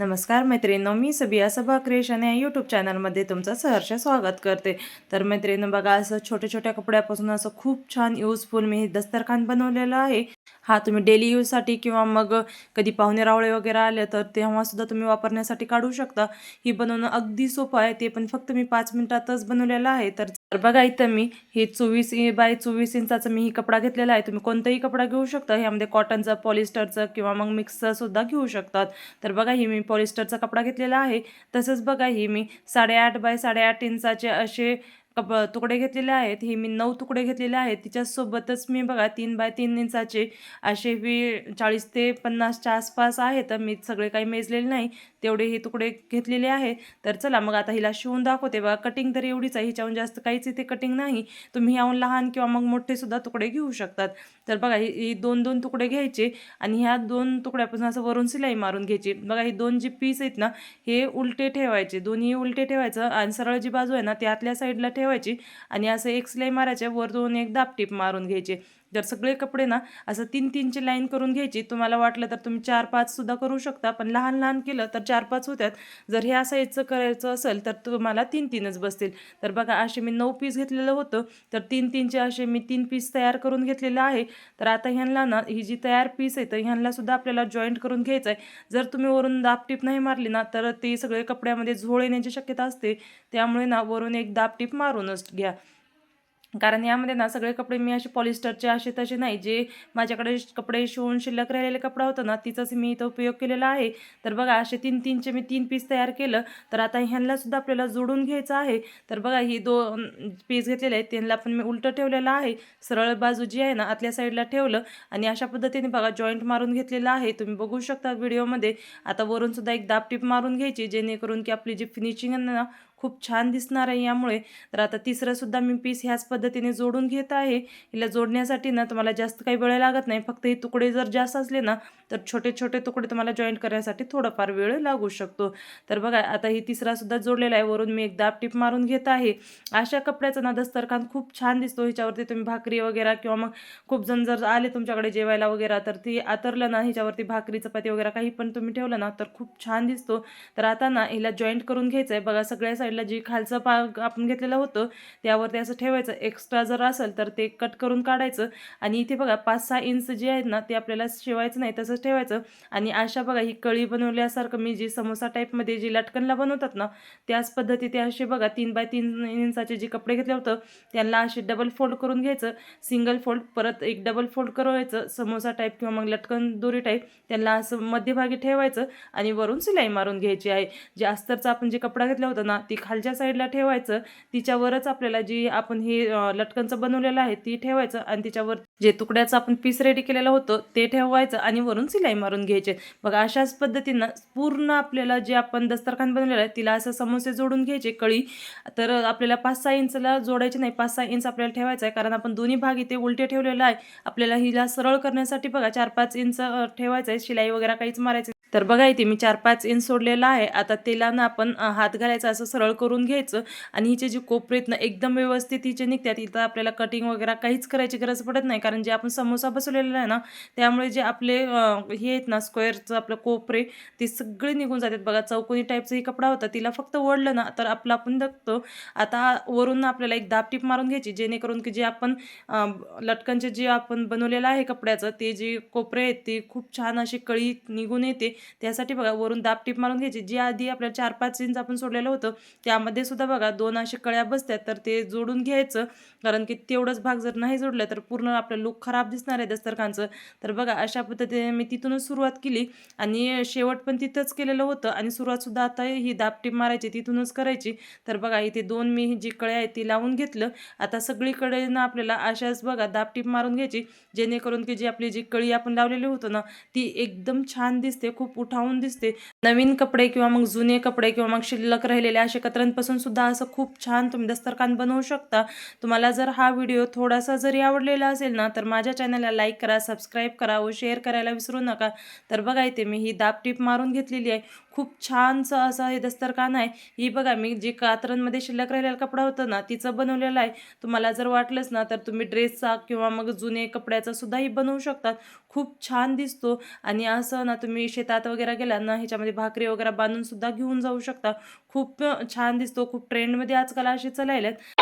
नमस्कार मैत्रिणींनो मी सबिया सभा क्रिएशन या यूट्यूब चॅनलमध्ये तुमचं सहर्ष स्वागत करते. तर मैत्रिणींनो बघा असं छोट्या छोट्या कपड्यापासून असं खूप छान युजफुल मी हे दस्तरखान बनवलेलं आहे. हा तुम्ही डेली यूजसाठी किंवा मग कधी पाहुणे रावळे वगैरे आले तर तेव्हासुद्धा तुम्ही वापरण्यासाठी काढू शकता. ही बनवणं अगदी सोपं आहे ते पण फक्त मी पाच मिनटातच बनवलेलं आहे. तर तर बघा इथं मी हे चोवीस बाय चोवीस इंचाचा मी ही कपडा घेतलेला आहे. तुम्ही कोणताही कपडा घेऊ शकता. ह्यामध्ये कॉटनचं पॉलिस्टरचं किंवा मग मिक्सरसुद्धा घेऊ शकतात. तर बघा ही मी पॉलिस्टरचा कपडा घेतलेला आहे. तसंच बघा ही मी साडेआठ बाय साडेआठ इंचाचे असे कप तुकडे घेतलेले आहेत. हे मी नऊ तुकडे घेतलेले आहेत. तिच्यासोबतच मी बघा तीन बाय तीन इंचाचे असे वी चाळीस ते पन्नासच्या आसपास आहे. तर मी सगळे काही मेजलेले नाही. तेवढे हे तुकडे घेतलेले आहे. तर चला मग आता हिला शिवून दाखवते. बघा कटिंग तर एवढीच आहे. हिच्याहून जास्त काहीच इथे कटिंग नाही. तुम्ही ह्याहून लहान किंवा मग मोठेसुद्धा तुकडे घेऊ शकतात. तर बघा ही ही दोन दोन तुकडे घ्यायचे आणि ह्या दोन तुकड्यापासून असं वरून सिलाई मारून घ्यायची. बघा ही दोन जी पीस आहेत ना हे उलटे ठेवायचे. दोन्ही उलटे ठेवायचं आणि सरळ जी बाजू आहे ना ती आतल्या साईडला ठेवायची. आणि असं एक सिलाई मारायचे वर दोन एक दापटीप मारून घ्यायचे. जर सगळे कपडे ना असं तीन तीनची लाईन करून घ्यायची तुम्हाला वाटलं तर तुम्ही चार पाचसुद्धा करू शकता. पण लहान लहान केलं तर चार पाच होत्यात. जर ह्या साईजचं करायचं असेल तर तुम्हाला तीन तीनच बसतील. तर बघा असे मी नऊ पीस घेतलेलं होतं. तर तीन तीनचे असे मी तीन पीस तयार करून घेतलेलं आहे. तर आता ह्यांना ना ही जी तयार पीस आहे तर ह्यांनासुद्धा आपल्याला जॉईंट करून घ्यायचं आहे जर तुम्ही वरून दाबटीप नाही मारली ना तर ते सगळे कपड्यामध्ये झोळ येण्याची शक्यता असते. त्यामुळे ना वरून एक दाबटीप मारूनच घ्या. कारण यामध्ये ना सगळे कपडे मी असे पॉलिस्टरचे असे तसे नाही. जे माझ्याकडे कपडे शिवून शिल्लक राहिलेले कपडा होता ना तिचाच मी इथं उपयोग केलेला आहे. तर बघा असे तीन तीनचे मी तीन पीस तयार केलं. तर आता ह्यांनासुद्धा आपल्याला जोडून घ्यायचं आहे. तर बघा ही दोन पीस घेतलेले आहेत. त्यांना पण मी उलटं ठेवलेलं आहे. सरळ बाजू जी आहे ना आतल्या साईडला ठेवलं. आणि अशा पद्धतीने बघा जॉईंट मारून घेतलेलं आहे. तुम्ही बघू शकता व्हिडिओमध्ये आता वरूनसुद्धा एक एक दापटीप मारून घ्यायची जेणेकरून की आपली जी फिनिशिंग आहे ना खूप छान दिसणार आहे यामुळे. तर आता तिसरंसुद्धा मी पीस ह्याच पद्धतीने जोडून घेत आहे. हिला जोडण्यासाठी ना तुम्हाला जास्त काही वेळ लागत नाही. फक्त हे तुकडे जर जास्त असले ना तर छोटे छोटे तुकडे तुम्हाला जॉईंट करण्यासाठी थोडाफार वेळ लागू शकतो. तर बघा आता ही तिसरासुद्धा जोडलेला आहे. वरून मी एक दाब टिप मारून घेत आहे. अशा कपड्याचा ना दस्तरखान खूप छान दिसतो. ह्याच्यावरती तुम्ही भाकरी वगैरे किंवा मग खूप जण जर आले तुमच्याकडे जेवायला वगैरे तर ती आतरलं ना ह्याच्यावरती भाकरी चपाती वगैरे काही पण तुम्ही ठेवलं ना तर खूप छान दिसतो. तर आता ना हिला जॉईंट करून घ्यायचं आहे बघा सगळ्या साईडला जी खालचं पाग आपण घेतलेलं होतं त्यावरती असं ठेवायचं. एक्स्ट्रा जर असेल तर ते कट करून काढायचं. आणि इथे बघा पाच सहा इंच जे आहेत ना ते आपल्याला शिवायचं नाही तसंच ठेवायचं. आणि अशा बघा ही कळी बनवल्यासारखं मी जी समोसा टाईपमध्ये जी लटकनला बनवतात ना त्याच पद्धती ते असे बघा तीन बाय तीन इंचाचे जे कपडे घेतले होतं त्यांना असे डबल फोल्ड करून घ्यायचं. सिंगल फोल्ड परत एक डबल फोल्ड करायचं समोसा टाईप किंवा मग लटकन दोरी टाईप त्यांना असं मध्यभागी ठेवायचं. आणि वरून सिलाई मारून घ्यायची आहे. जे अस्तरचा आपण जे कपडा घेतला होता ना ती खालच्या साईडला ठेवायचं तिच्यावरच आपल्याला जी आपण हे लटकनचं बनवलेलं आहे ती ठेवायचं आणि तिच्यावर जे तुकड्याचं आपण पीस रेडी केलेलं होतं ते ठेवायचं आणि वरून सिलाई मारून घ्यायचे. बघा अशाच पद्धतीनं पूर्ण आपल्याला जे आपण दस्तरखान बनवलेलं आहे तिला असं समोसे जोडून घ्यायचे कळी. तर आपल्याला पाच सहा इंचला जोडायचे नाही पाच सहा इंच आपल्याला ठेवायचं आहे कारण आपण दोन्ही भाग इथे उलटे ठेवलेलं आहे. आपल्याला हिला सरळ करण्यासाठी बघा चार पाच इंच ठेवायचं आहे शिलाई वगैरे काहीच मारायचं तर बघा इथे मी चार पाच इंच सोडलेला आहे. आता तेला ना आपण हात घालायचा असं सरळ करून घ्यायचं आणि हिचे जे कोपरे आहेत ना एकदम व्यवस्थित हिचे निघतात. इथं आपल्याला कटिंग वगैरे काहीच करायची गरज पडत नाही कारण जे आपण समोसा बसवलेला आहे ना त्यामुळे जे आपले हे आहेत ना स्क्वेअरचं आपलं कोपरे ते सगळे निघून जातात. बघा चौकोनी टाईपचा ही कपडा होता तिला फक्त ओढलं ना तर आपलं आपण बघतो. आता वरून आपल्याला एक दापटीप मारून घ्यायची जेणेकरून की जे आपण लटकनचे जे आपण बनवलेलं आहे कपड्याचं ते जे कोपरे आहेत ते खूप छान अशी कळी निघून येते. त्यासाठी बघा वरून दापटीप मारून घ्यायची. जी आधी आपल्याला चार पाच इंच आपण सोडलेलं होतं त्यामध्ये सुद्धा बघा दोन असे कळ्या बसतात. तर ते जोडून घ्यायचं. कारण की तेवढंच भाग जर नाही जोडलं तर पूर्ण आपलं लुक खराब दिसणार आहे दस्तरखानचं. तर बघा अशा पद्धतीने मी तिथूनच सुरुवात केली. आणि शेवट पण तिथंच केलेलं होतं. आणि सुरुवातसुद्धा आता ही दापटीप मारायची तिथूनच करायची. तर बघा इथे दोन मी जी कळ्या आहेत ती लावून घेतलं. आता सगळीकडे ना आपल्याला अशाच बघा दापटीप मारून घ्यायची. जेणेकरून की जी आपली जी कळी आपण लावलेली होतो ना ती एकदम छान दिसते. खूप खूप उठावून दिसते. नवीन कपडे किंवा मग जुने कपडे किंवा मग शिल्लक राहिलेले असे कतरांपासून सुद्धा असं खूप छान तुम्ही दस्तरखान बनवू शकता. तुम्हाला जर हा व्हिडिओ थोडासा जरी आवडलेला असेल ना तर माझ्या चॅनलला लाईक करा सबस्क्राईब करा व शेअर करायला विसरू नका. तर बघा इथे मी ही दापटीप मारून घेतलेली आहे. खूप छानसं असं हे दस्तरखान आहे. ही बघा मी जी कातरांमध्ये शिल्लक राहिलेला कपडा होता ना तिचं बनवलेलं आहे. तुम्हाला जर वाटलंच ना तर तुम्ही ड्रेसचा किंवा मग जुने कपड्याचा सुद्धाही बनवू शकतात. खूप छान दिसतो. आणि असं ना तुम्ही शेतात भात वगैरे गेला ना ह्याच्यामध्ये भाकरी वगैरे बांधून सुद्धा घेऊन जाऊ शकता. खूप छान दिसतो खूप ट्रेंडमध्ये आजकाल असे चालायलेत.